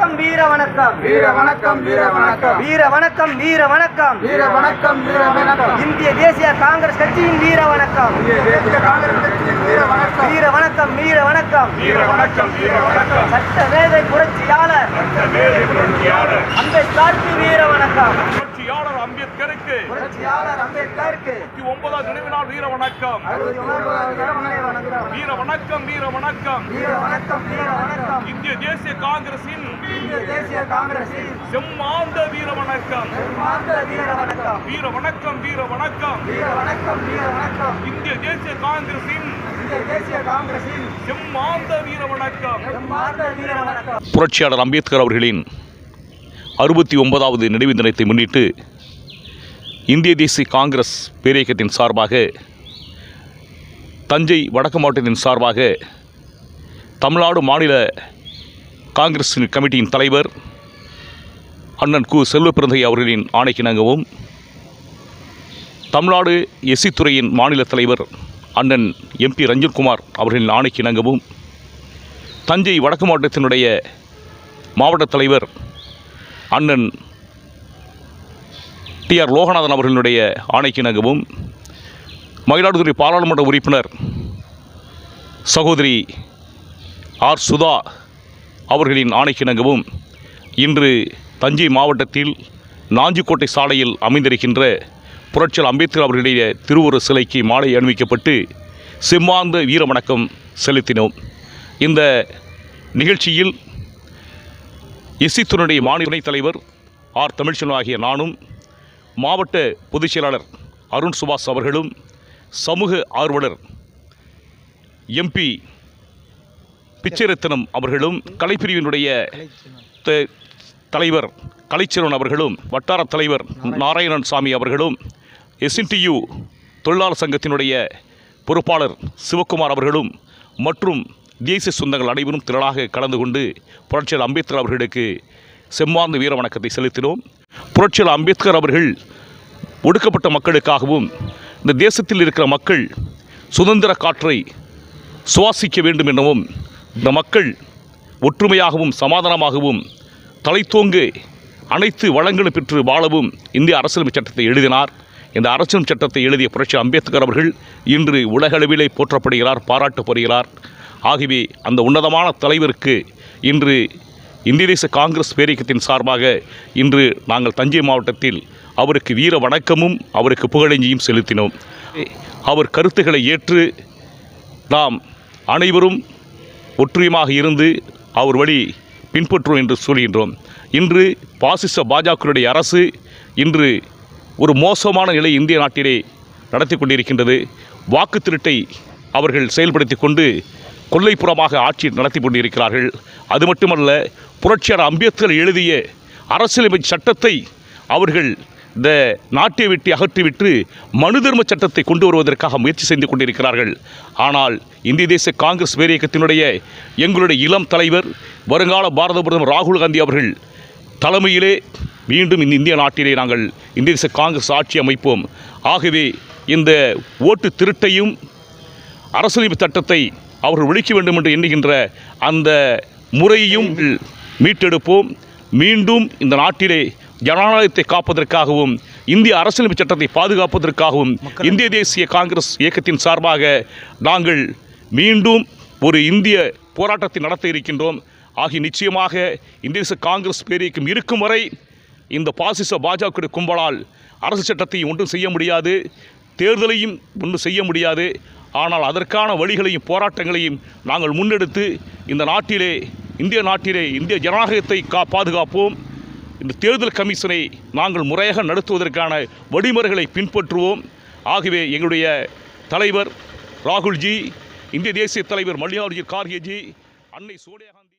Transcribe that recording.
வணக்கம் வீர வணக்கம். வீர வணக்கம் வீர வணக்கம். வீர வணக்கம் வீர வணக்கம். வீர வணக்கம் வீர வணக்கம். இந்திய தேசிய காங்கிரஸ் கட்சியின் வீர வணக்கம். வீர வணக்கம். வீர வணக்கம் வீர வணக்கம். வீர வணக்கம் சட்ட மேதை புரட்சியாளர். அம்பேத்கருக்கு வீர வணக்கம். அம்பேத்கருக்கு புரட்சியாளர் அம்பேத்கருக்கு ஒன்பதாம் நினைவு நாள் வீர வணக்கம். வீர வணக்கம் வீர வணக்கம் வீர வணக்கம் வீர வணக்கம் இந்திய தேசிய காங்கிரசின் இந்திய தேசிய காங்கிரசின் செம்மாந்த வீர வணக்கம் வீர வணக்கம் வீர வணக்கம் வீர வணக்கம் வீர வணக்கம் வீர வணக்கம் இந்திய தேசிய காங்கிரசின் இந்திய தேசிய காங்கிரசின் செம்மாந்த வீர வணக்கம் மாந்த வீர வணக்கம் புரட்சியாளர் அம்பேத்கர் அவர்களின் அறுபத்தி ஒன்பதாவது நினைவு தினத்தை முன்னிட்டு இந்திய தேசிய காங்கிரஸ் பேரியக்கத்தின் சார்பாக தஞ்சை வடக்கு மாவட்டத்தின் சார்பாக தமிழ்நாடு மாநில காங்கிரஸ் கமிட்டியின் தலைவர் அண்ணன் கு. செல்வப்பிரந்தை அவர்களின் ஆணைக்கிணங்கவும் தமிழ்நாடு எஸ்சி துறையின் மாநில தலைவர் அண்ணன் எம்பி ரஞ்சன்குமார் அவர்களின் ஆணைக்கிணங்கவும் தஞ்சை வடக்கு மாவட்டத்தினுடைய மாவட்ட தலைவர் அண்ணன் டி ஆர் லோகநாதன் அவர்களுடைய ஆணைக்கிணங்கவும் மயிலாடுதுறை பாராளுமன்ற உறுப்பினர் சகோதரி ஆர் சுதா அவர்களின் ஆணைக்கிணங்கவும் இன்று தஞ்சை மாவட்டத்தில் நாஞ்சிக்கோட்டை சாலையில் அமைந்திருக்கின்ற புரட்சியல் அம்பேத்கர் அவர்களுடைய திருவுரு சிலைக்கு மாலை அணிவிக்கப்பட்டு சிம்மாந்த வீர வணக்கம் செலுத்தினோம். இந்த நிகழ்ச்சியில் எஸ்சித்துறையுடைய மாநில துணைத் தலைவர் ஆர் தமிழ்ச்செல்வன் ஆகிய நானும் மாவட்ட பொதுச் செயலாளர் அருண் சுபாஷ் அவர்களும் சமூக ஆர்வலர் எம்பி பிச்சைரத்தினம் அவர்களும் கலைப்பிரிவினுடைய த- தலைவர் கலைச்சிறுவன் அவர்களும் வட்டார தலைவர் நாராயணன் சாமி அவர்களும் எஸ்என்டியு தொழிலாளர் சங்கத்தினுடைய பொறுப்பாளர் சிவக்குமார் அவர்களும் மற்றும் தேசிய சொந்தங்கள் அனைவரும் திரளாக கலந்து கொண்டு புரட்சியர் அம்பேத்கர் அவர்களுக்கு செம்மார்ந்த வீர வணக்கத்தை செலுத்தினோம். புரட்சியாளர் அம்பேத்கர் அவர்கள் ஒடுக்கப்பட்ட மக்களுக்காகவும் இந்த தேசத்தில் இருக்கிற மக்கள் சுதந்திர காற்றை சுவாசிக்க வேண்டும் எனவும் இந்த மக்கள் ஒற்றுமையாகவும் சமாதானமாகவும் தலைத்தோங்கு அனைத்து வளங்களும் பெற்று வாழவும் இந்திய அரசியலமைப்பு சட்டத்தை எழுதினார். இந்த அரசியல் சட்டத்தை எழுதிய புரட்சி அம்பேத்கர் அவர்கள் இன்று உலகளவிலே போற்றப்படுகிறார் பாராட்டப்படுகிறார் ஆகவே அந்த உன்னதமான தலைவருக்கு இன்று இந்திய தேச காங்கிரஸ் பேரியக்கத்தின் சார்பாக இன்று நாங்கள் தஞ்சை மாவட்டத்தில் அவருக்கு வீர வணக்கமும் அவருக்கு புகழஞ்சியும் செலுத்தினோம். அவர் கருத்துக்களை ஏற்று நாம் அனைவரும் ஒற்றுமையாக இருந்து அவர் வழி பின்பற்றுவோம் என்று சொல்கின்றோம். இன்று பாசிச பாஜகவுடைய அரசு இன்று ஒரு மோசமான நிலை இந்திய நாட்டிலே நடத்தி கொண்டிருக்கின்றது. வாக்கு திருட்டை அவர்கள் செயல்படுத்தி கொண்டு கொல்லைப்புறமாக ஆட்சி நடத்தி கொண்டிருக்கிறார்கள். அது மட்டுமல்ல புரட்சியாளர் அம்பேத்கர் எழுதிய அரசியலமைப்பு சட்டத்தை அவர்கள் இந்த நாட்டை விட்டு அகற்றிவிட்டு மனு தர்ம சட்டத்தை கொண்டு வருவதற்காக முயற்சி செய்து கொண்டிருக்கிறார்கள். ஆனால் இந்திய தேச காங்கிரஸ் பேர் இயக்கத்தினுடைய எங்களுடைய இளம் தலைவர் வருங்கால பாரத பிரதமர் ராகுல் காந்தி அவர்கள் தலைமையிலே மீண்டும் இந்த இந்திய நாட்டிலே நாங்கள் இந்திய தேச காங்கிரஸ் ஆட்சி அமைப்போம். ஆகவே இந்த ஓட்டு திருட்டையும் அரசியலமைப்பு சட்டத்தை அவர்கள் ஒழிக்க வேண்டும் என்று எண்ணுகின்ற அந்த முறையையும் மீட்டெடுப்போம். மீண்டும் இந்த நாட்டிலே ஜனநாயகத்தை காப்பதற்காகவும் இந்திய அரசியலமைப்பு சட்டத்தை பாதுகாப்பதற்காகவும் இந்திய தேசிய காங்கிரஸ் இயக்கத்தின் சார்பாக நாங்கள் மீண்டும் ஒரு இந்திய போராட்டத்தை நடத்த இருக்கின்றோம். ஆகிய நிச்சயமாக இந்திய தேச காங்கிரஸ் பேரியக்கம் இருக்கும் வரை இந்த பாசிச பாஜக கும்பலால் அரசு சட்டத்தை ஒன்றும் செய்ய முடியாது. தேர்தலையும் ஒன்றும் செய்ய முடியாது. ஆனால் அதற்கான வழிகளையும் போராட்டங்களையும் நாங்கள் முன்னெடுத்து இந்த நாட்டிலே இந்திய நாட்டிலே இந்திய ஜனநாயகத்தை கா பாதுகாப்போம். இந்த தேர்தல் கமிஷனை நாங்கள் முறையாக நடத்துவதற்கான வழிமுறைகளை பின்பற்றுவோம். ஆகவே எங்களுடைய தலைவர் ராகுல்ஜி இந்திய தேசிய தலைவர் மல்லிகார்ஜுன் கார்கேஜி அன்னை சோனியா காந்தி